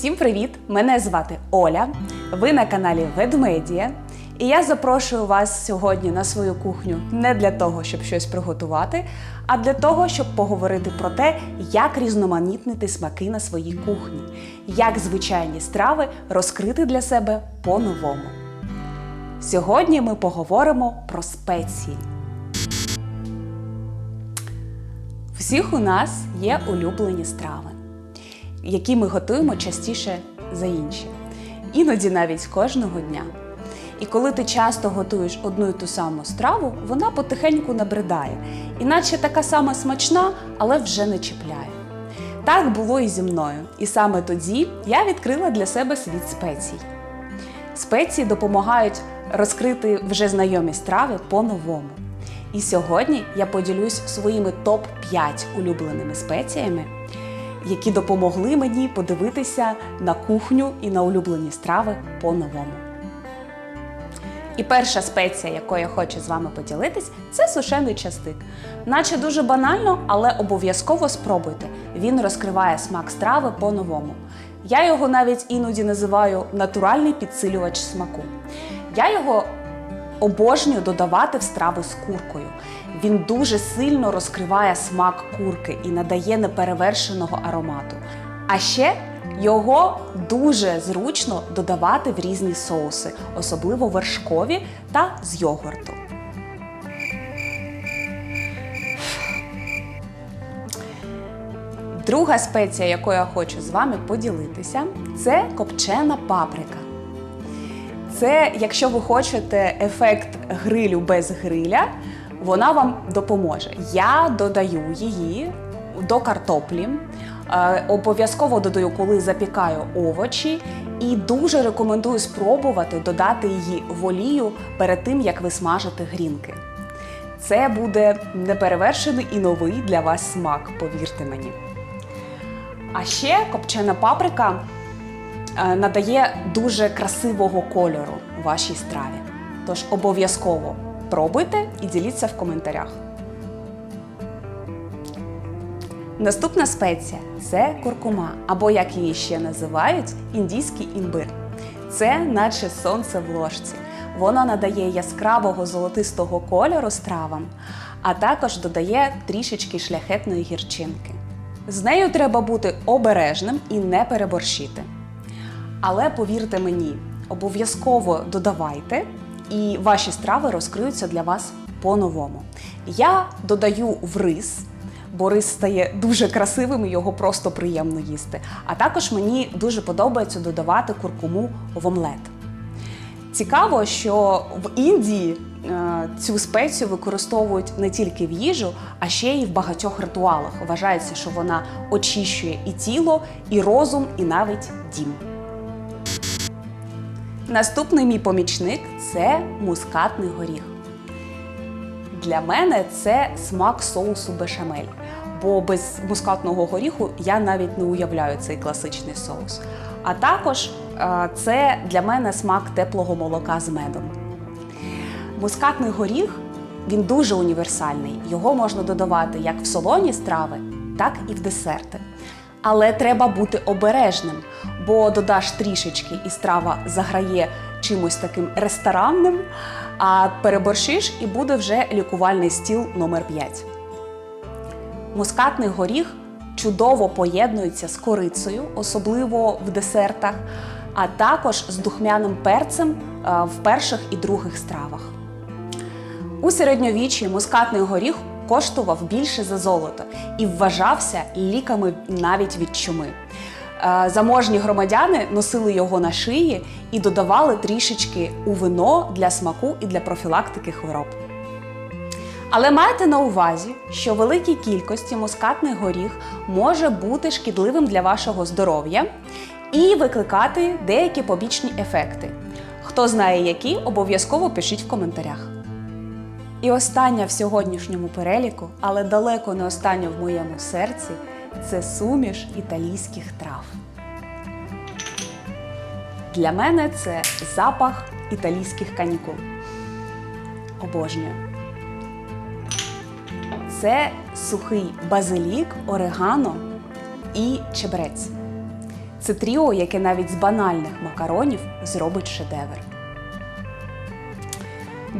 Всім привіт! Мене звати Оля. Ви на каналі Ведмедія. І я запрошую вас сьогодні на свою кухню не для того, щоб щось приготувати, а для того, щоб поговорити про те, як різноманітнити смаки на своїй кухні, як звичайні страви розкрити для себе по-новому. Сьогодні ми поговоримо про спеції. Всіх у нас є улюблені страви, які ми готуємо частіше за інші, іноді навіть кожного дня. І коли ти часто готуєш одну і ту саму страву, вона потихеньку набридає, іначе така сама смачна, але вже не чіпляє. Так було і зі мною. І саме тоді я відкрила для себе світ спецій. Спеції допомагають розкрити вже знайомі страви по-новому. І сьогодні я поділюсь своїми топ-5 улюбленими спеціями, які допомогли мені подивитися на кухню і на улюблені страви по-новому. І перша спеція, якою я хочу з вами поділитись, це сушений частик. Наче дуже банально, але обов'язково спробуйте. Він розкриває смак страви по-новому. Я його навіть іноді називаю натуральний підсилювач смаку. Я його обожнюю додавати в страву з куркою. Він дуже сильно розкриває смак курки і надає неперевершеного аромату. А ще його дуже зручно додавати в різні соуси, особливо вершкові та з йогурту. Друга спеція, якою я хочу з вами поділитися, це копчена паприка. Це, якщо ви хочете ефект грилю без гриля, вона вам допоможе. Я додаю її до картоплі. Е, Обов'язково додаю, коли запікаю овочі, і дуже рекомендую спробувати додати її в олію перед тим, як ви смажите грінки. Це буде неперевершений і новий для вас смак, повірте мені. А ще копчена паприка надає дуже красивого кольору вашій страві. Тож обов'язково пробуйте і діліться в коментарях. Наступна спеція це куркума, або як її ще називають, індійський імбир. Це наче сонце в ложці. Воно надає яскравого золотистого кольору стравам, а також додає трішечки шляхетної гірчинки. З нею треба бути обережним і не переборщити. Але повірте мені, обов'язково додавайте, і ваші страви розкриються для вас по-новому. Я додаю в рис, бо рис стає дуже красивим і його просто приємно їсти. А також мені дуже подобається додавати куркуму в омлет. Цікаво, що в Індії е, цю спецію використовують не тільки в їжу, а ще й в багатьох ритуалах. Вважається, що вона очищує і тіло, і розум, і навіть дім. Наступний мій помічник це мускатний горіх. Для мене це смак соусу бешамель, бо без мускатного горіху я навіть не уявляю цей класичний соус. А також е, це для мене смак теплого молока з медом. Мускатний горіх він дуже універсальний. Його можна додавати як в солоні страви, так і в десерти. Але треба бути обережним, бо додаш трішечки і страва заграє чимось таким ресторанним, а переборщиш і буде вже лікувальний стіл номер 5. Мускатний горіх чудово поєднується з корицею, особливо в десертах, а також з духмяним перцем е, в перших і других стравах. У середньовіччі мускатний горіх коштував більше за золото і вважався ліками навіть від чуми. Е, Заможні громадяни носили його на шиї і додавали трішечки у вино для смаку і для профілактики хвороб. Але майте на увазі, що великій кількості мускатний горіх може бути шкідливим для вашого здоров'я і викликати деякі побічні ефекти. Хто знає які, обов'язково пишіть в коментарях. І остання в сьогоднішньому переліку, але далеко не остання в моєму серці, це суміш італійських трав. Для мене це запах італійських канікул. Обожнюю. Це сухий базилік, орегано і чебрець. Це тріо, яке навіть з банальних макаронів зробить шедевр.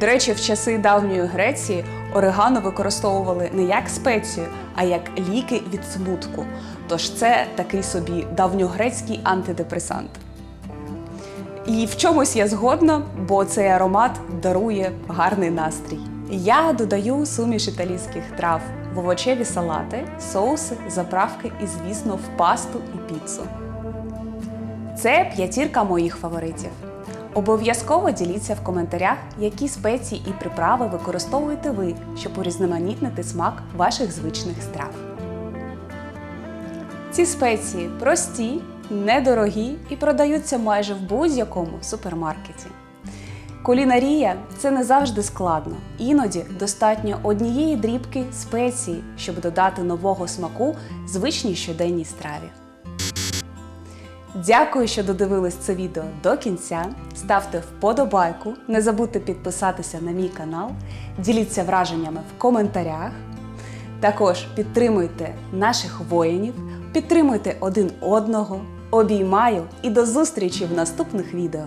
До речі, в часи давньої Греції орегано використовували не як спецію, а як ліки від смутку. Тож це такий собі давньогрецький антидепресант. І в чомусь я згодна, бо цей аромат дарує гарний настрій. Я додаю суміш італійських трав в овочеві салати, соуси, заправки і, звісно, в пасту і піцу. Це п'ятірка моїх фаворитів. Обов'язково діліться в коментарях, які спеції і приправи використовуєте ви, щоб урізноманітнити смак ваших звичних страв. Ці спеції прості, недорогі і продаються майже в будь-якому супермаркеті. Кулінарія це не завжди складно. Іноді достатньо однієї дрібки спеції, щоб додати нового смаку звичній щоденній страві. Дякую, що додивились це відео до кінця. Ставте вподобайку, не забудьте підписатися на мій канал, діліться враженнями в коментарях. Також підтримуйте наших воїнів, підтримуйте один одного. Обіймаю і до зустрічі в наступних відео.